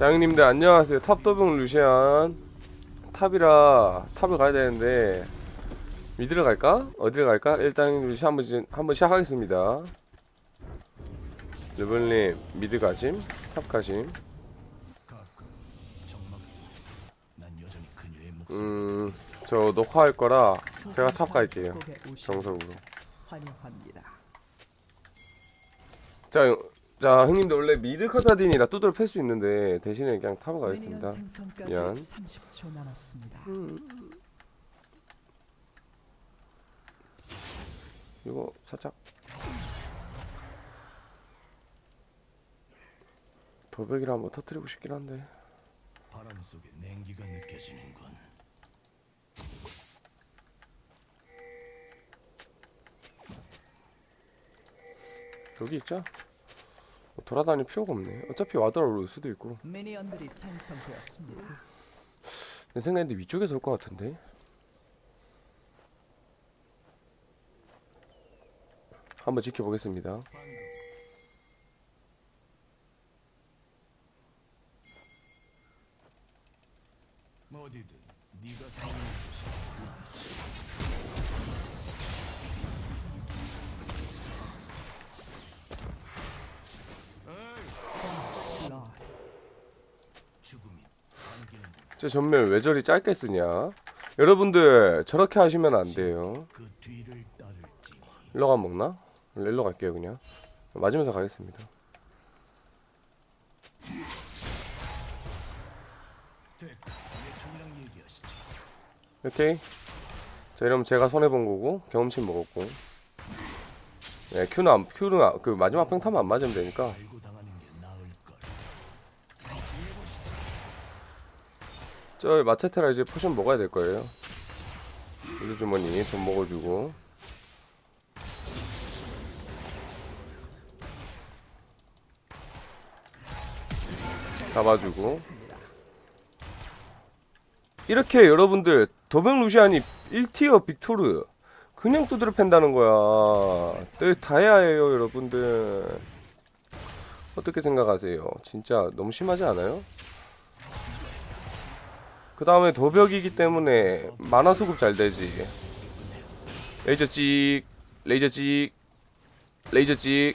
자 형님들 안녕하세요. 탑도병 루시안. 탑이라 탑을 가야 되는데 미드를 갈까? 어디를 갈까? 일단 루시 한번, 시- 한번 시작하겠습니다. 르블님 미드 가심? 탑 가심? 음저 녹화할 거라 제가 탑 갈게요. 정석으로. 자, 형- 자 형님들 원래 미드 카사딘이라 두드려 팰수 있는데 대신에 그냥 탑을 가겠습니다. 생성까지 미안. 30초 남았습니다. 이거 살짝. 도벽이라 한번 터트리고 싶긴 한데. 바람 속에 냉기가 느껴지는군. 여기 있자 뭐 돌아다닐 필요가 없네. 어차피 와드라 올 수도 있고. 미니언들이 생성되었습니다. 내 생각인데 위쪽에서 올 것 같은데. 한번 지켜보겠습니다 전면 왜 저리 짧게 쓰냐? 여러분들 저렇게 하시면 안 돼요. 일로 가 먹나? 일로 갈게요 그냥. 맞으면서 가겠습니다. 오케이. 자 이러면 제가 손해본 거고 경험치 먹었고. 네 큐는 안, 큐는 안, 그 마지막 평타만 안 맞으면 되니까 알고 당하는 게 나을걸 저 마체테라 이제 포션 먹어야 될 거예요. 우리 주머니 돈 먹어주고. 잡아주고. 이렇게 여러분들 도병 루시안이 1티어 빅토르. 그냥 두드려 팬다는 거야. 네, 다해야해요 여러분들. 어떻게 생각하세요? 진짜 너무 심하지 않아요? 그 다음에 도벽이기 때문에 만화 수급 잘 되지. 레이저 찍 레이저 찍 레이저 찍.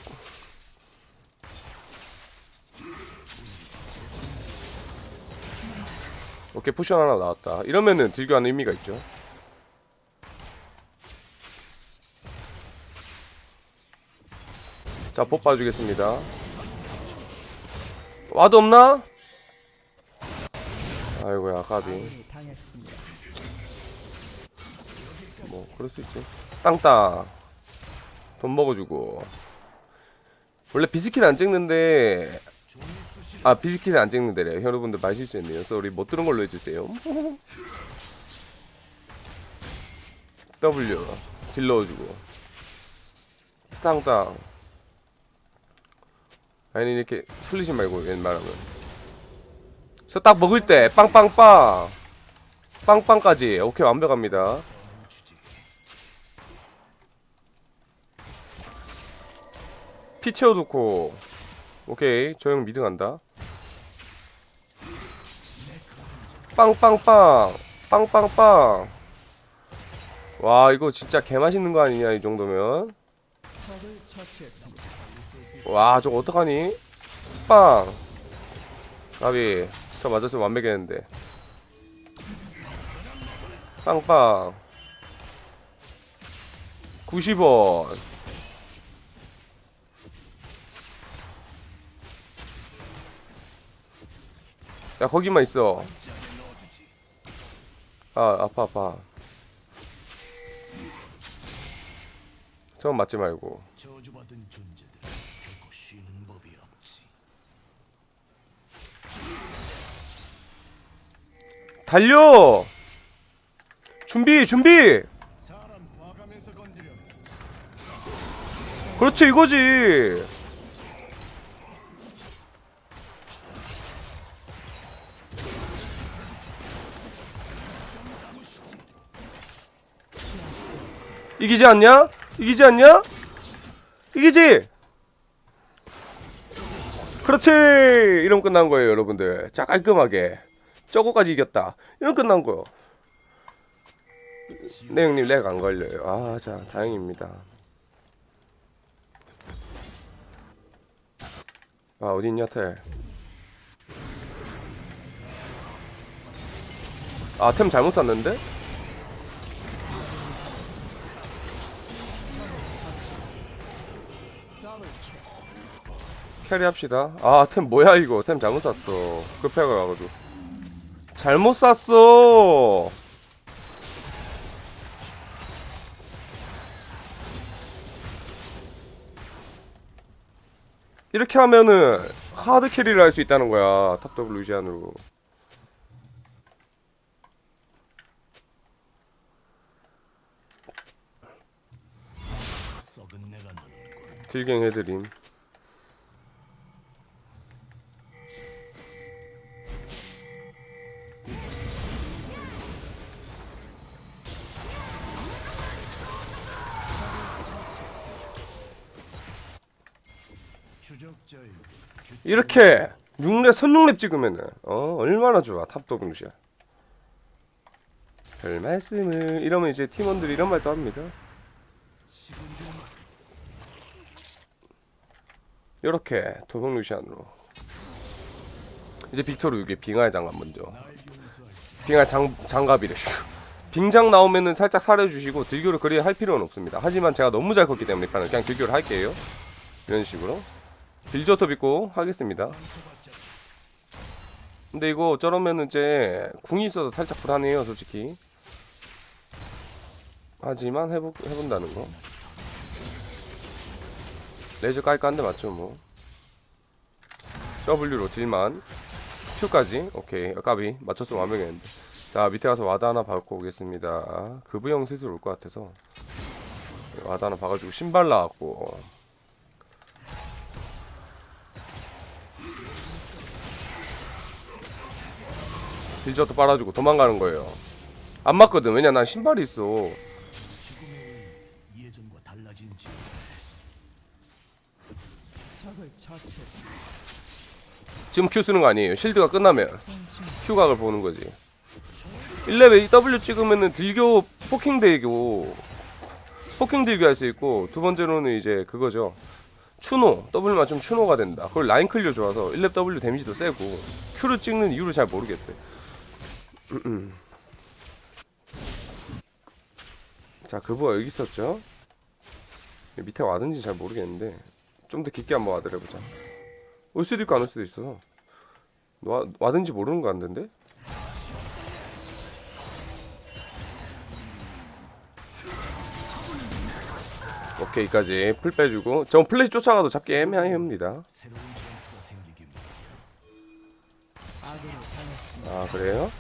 오케이 포션 하나 나왔다. 이러면은 딜교하는 의미가 있죠. 자복 봐주겠습니다. 와도 없나? 아이고야 까비 아군이 당했습니다. 뭐 그럴 수 있지. 땅땅 돈 먹어주고. 원래 비스킷 안 찍는데 아 비스킷 안 찍는데래 여러분들 말 실수했네요. 쏘리 못 들은 걸로 해주세요. W. 딜 넣어주고. 땅땅 아니 이렇게 틀리지 말고 웬만하면 저 딱 먹을 때 빵빵빵. 빵빵까지. 오케이 완벽합니다. 피 채워놓고. 오케이 저 형 미드 간다. 빵빵빵. 빵빵빵. 와 이거 진짜 개맛있는 거 아니냐 이 정도면. 와 저거 어떡하니? 빵. 나비 저 맞았으면 완벽했는데. 빵빵. 90원. 야 거기만 있어. 아 아파 아파. 저건 맞지 말고 저주받은 존재들 결코 쉬는 법이 없지 달려! 준비 준비! 그렇지 이거지. 이기지 않냐? 이기지 않냐? 이기지! 그렇지! 이러면 끝난 거예요 여러분들. 자 깔끔하게 저거까지 이겼다 이러면 끝난 거요 네 형님 렉 안 걸려요 아 자 다행입니다 아 어딨냐 텔 아, 템 잘못 샀는데? 캐리 합시다. 아, 템 뭐야, 이거. 템 잘못 샀어. 급해가지고. 잘못 샀어! 이렇게 하면은 하드 캐리를 할 수 있다는 거야. 탑 더블 루시안으로. 딜갱 해드림. 이렇게 6렙 선육렙 찍으면은 어 얼마나 좋아 탑 더블 루시안. 별 말씀을 이러면 이제 팀원들이 이런 말도 합니다. 이렇게 도병 루시안으로. 이제 빅토르 이게 빙하의 장갑 먼저 빙하 장 장갑이래. 빙장 나오면은 살짝 사려주시고 딜교를 그리 할 필요는 없습니다. 하지만 제가 너무 잘 컸기 때문에 그냥 딜교를 할게요. 이런 식으로 빌저터 믿고 하겠습니다. 근데 이거 저러면은 이제 궁이 있어서 살짝 불안해요 솔직히. 하지만 해보, 해본다는 거. 레이저 깔끔한데 맞죠 뭐. W로 딜만. Q까지. 오케이. 까비. 맞췄으면 완벽했는데. 자 밑에 가서 와드 하나 박고 오겠습니다. 그부형 슬슬 올 것 같아서. 와드 하나 박아주고 신발 나왔고 딜저도 빨아주고 도망가는 거예요. 안 맞거든. 왜냐 난 신발이 있어. 지금 Q 쓰는 거 아니에요. 실드가 끝나면 Q각을 보는 거지. 1레벨 W 찍으면은 딜교 포킹 대교 포킹 딜교 할 수 있고 두 번째로는 이제 그거죠. 추노. W 맞추면 추노가 된다. 그걸 라인 클리어 좋아서 1렙 W 데미지도 세고 Q를 찍는 이유를 잘 모르겠어요 자 그부가 여기 있었죠 밑에 와든지 잘 모르겠는데 좀 더 깊게 한번 와드를 해보자 올 수도 있고 안 올 수도 있어 와, 와든지 모르는 거 같은데? 오케이까지 풀 빼주고 전 플래시 쫓아가도 잡기 애매합니다. 아 그래요?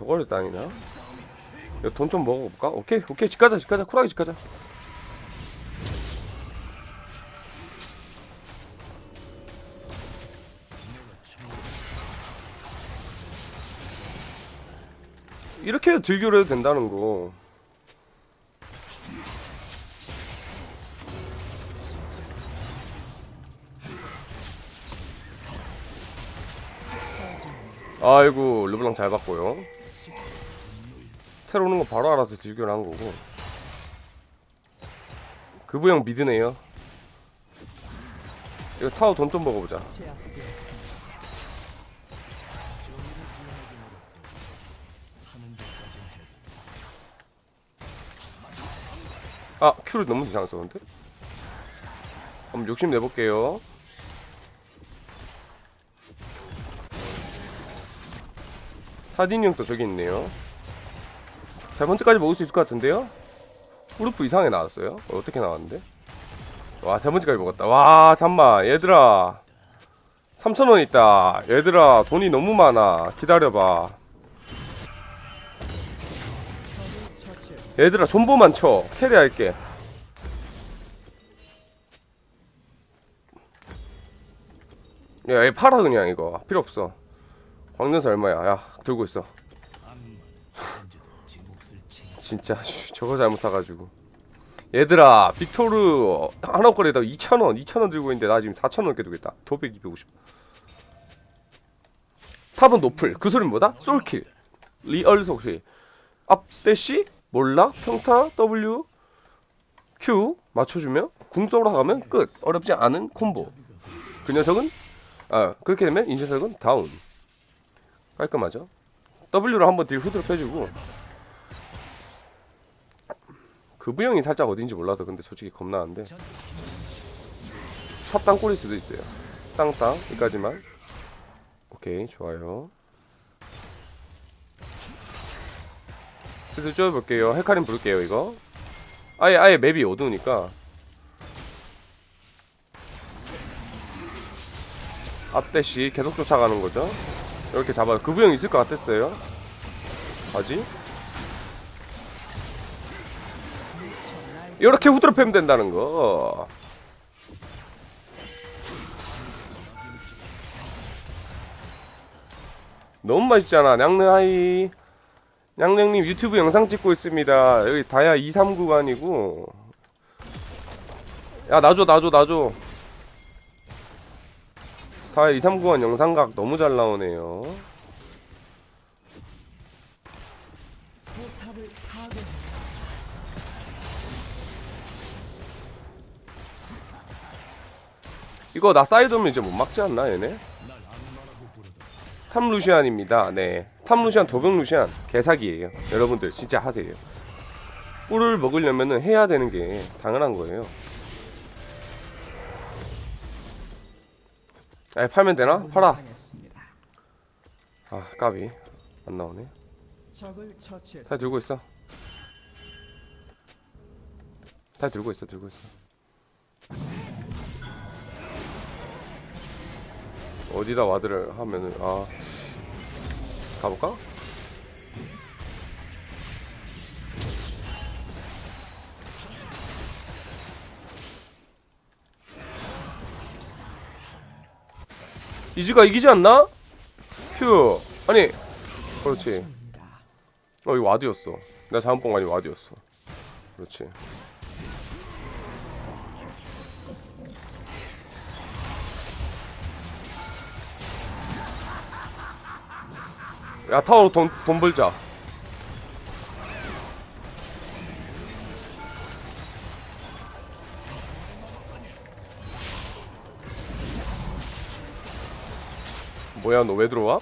저걸 땅이나? 이거 돈 좀 먹어볼까? 오케이 오케이. 집 가자 집 가자. 쿨하게 집 가자. 이렇게 딜교를 해도 된다는 거. 아이고 르블랑 잘 봤고요 테러 오는 거 바로 알아서 딜교를 한 거고. 그부형 미드네요. 이거 타워 돈 좀 먹어보자. 아 큐를 너무 이상 썼는데? 한번 욕심 내볼게요. 사딘 형도 저기 있네요 세 번째까지 먹을 수 있을 것 같은데요? 우르프 이상하게 나왔어요? 어, 어떻게 나왔는데? 와 세 번째까지 먹었다 와 잠만 얘들아 3천원 있다 얘들아 돈이 너무 많아 기다려봐. 얘들아 존보만 쳐 캐리할게 야, 얘 팔아 그냥 이거 필요 없어. 광전사 얼마야? 야, 들고 있어. 진짜 씨, 저거 잘못 사가지고. 얘들아 빅토르 하나 거리다 2,000원 2,000원 들고 있는데 나 지금 4,000원 깨두고 있다. 도백 250 탑은 노플. 그 소리는 뭐다? 솔킬. 리얼 속실 앞대시 몰라? 평타 W Q 맞춰주면 궁속으로 가면 끝. 어렵지 않은 콤보. 그 녀석은 아 그렇게 되면 이 녀석은 다운. 깔끔하죠? W로 한번 딜 후드로 빼주고 그 부형이 살짝 어딘지 몰라서 근데 솔직히 겁나는데. 탑 땅골일 수도 있어요. 땅땅 여기까지만. 오케이 좋아요. 슬슬 쪼여볼게요. 헤카림 부를게요 이거. 아예 아예 맵이 어두우니까. 앞대시 계속 쫓아가는 거죠? 이렇게 잡아요. 그 부형 있을 것 같았어요. 아지 이렇게 후드로 패면 된다는 거. 너무 맛있잖아. 냥느하이. 냥냥님 유튜브 영상 찍고 있습니다. 여기 다야 239가 아니고. 야 나줘 나줘 나줘. 다야 239관 영상각 너무 잘 나오네요 이거 나 사이드 오면 이제 못 막지 않나 얘네? 탑 루시안입니다. 네. 탑 루시안 도병 루시안 개사기예요. 여러분들 진짜 하세요. 꿀을 먹으려면은 해야 되는 게 당연한 거예요. 아 팔면 되나? 팔아. 아 까비 안 나오네. 다 들고 있어. 다 들고 있어 들고 있어. 어디다 와드를 하면은 아. 가볼까? 이즈가 이기지 않나? 휴. 아니 그렇지. 어 이거 와드였어. 잘못 본거 아니고 와드였어. 그렇지 야 타워 돈, 돈 벌자 뭐야 너 왜 들어와?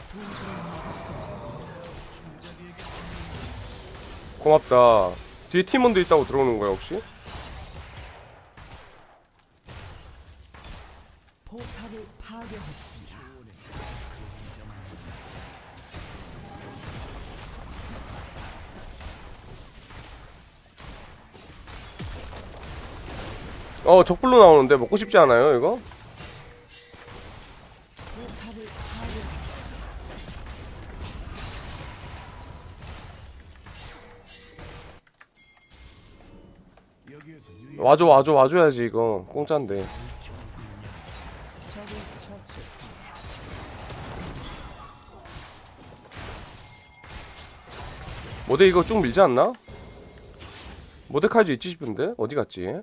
고맙다 뒤에 팀원도 있다고 들어오는 거야 혹시? 포탑을 파괴했습니다. 어 적불로 나오는데 먹고 싶지 않아요 이거? 와줘 와줘 와줘야지 이거 공짜인데. 모델 이거 쭉 밀지 않나? 모데카이저 있지 싶은데 어디 갔지?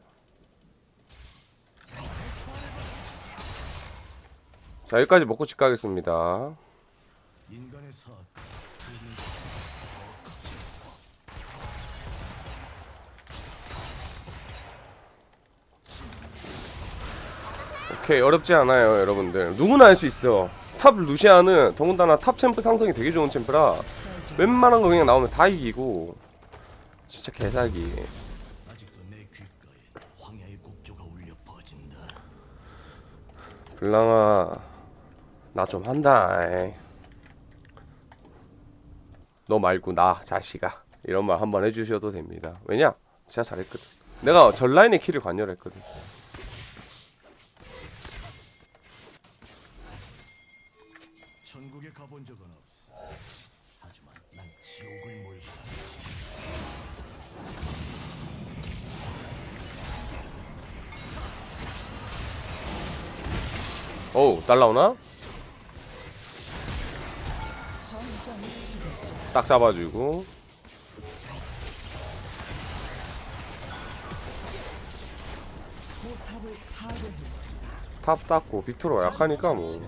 자 여기까지 먹고 집 가겠습니다. 오케이 어렵지 않아요 여러분들. 누구나 할 수 있어. 탑 루시아는 더군다나 탑 챔프 상성이 되게 좋은 챔프라 웬만한 거 그냥 나오면 다 이기고. 진짜 개사기. 블랑아 나 좀 한다. 너 말고 나 자식아 이런 말 한번 해주셔도 됩니다 왜냐 진짜 잘했거든 내가 전라인의 키를 관여했거든 천국에 가본 적은 없어. 하지만 난 지옥을 몰고 어우 날라오나? 딱 잡아주고. 탑 닦고 빅트로 약하니까 뭐.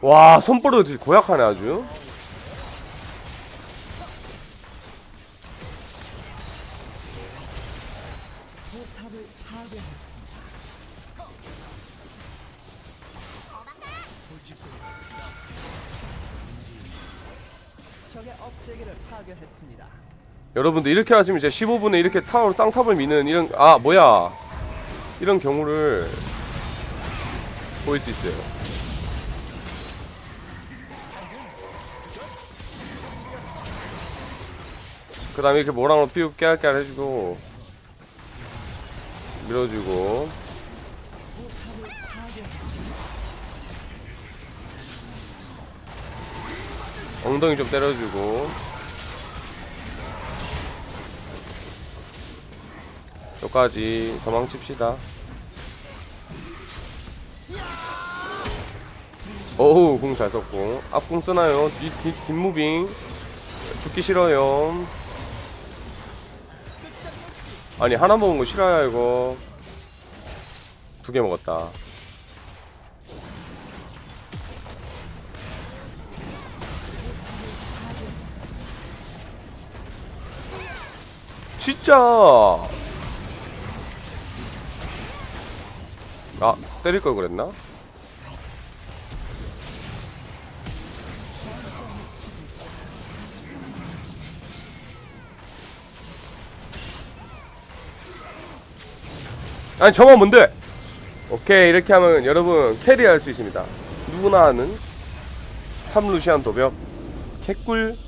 와, 손버릇이 고약하네 아주. 적의 업체계를 파괴했습니다. 여러분들 이렇게 하시면 이제 15분에 이렇게 타워로 쌍탑을 미는 이런 아 뭐야. 이런 경우를 보일 수 있어요. 그 다음에 이렇게 모랑으로 피우 깨알깨알 해주고 밀어주고 엉덩이 좀 때려주고. 여기까지 도망칩시다. 어우 궁 잘 썼고. 앞궁 쓰나요? 뒤, 뒤, 뒷무빙. 죽기 싫어요. 아니 하나 먹은 거 싫어요 이거. 두 개 먹었다 진짜 아 때릴 걸 그랬나? 아니 저만 뭔데? 오케이 이렇게 하면 여러분 캐리할 수 있습니다 누구나 아는 탑루시안 도벽 개꿀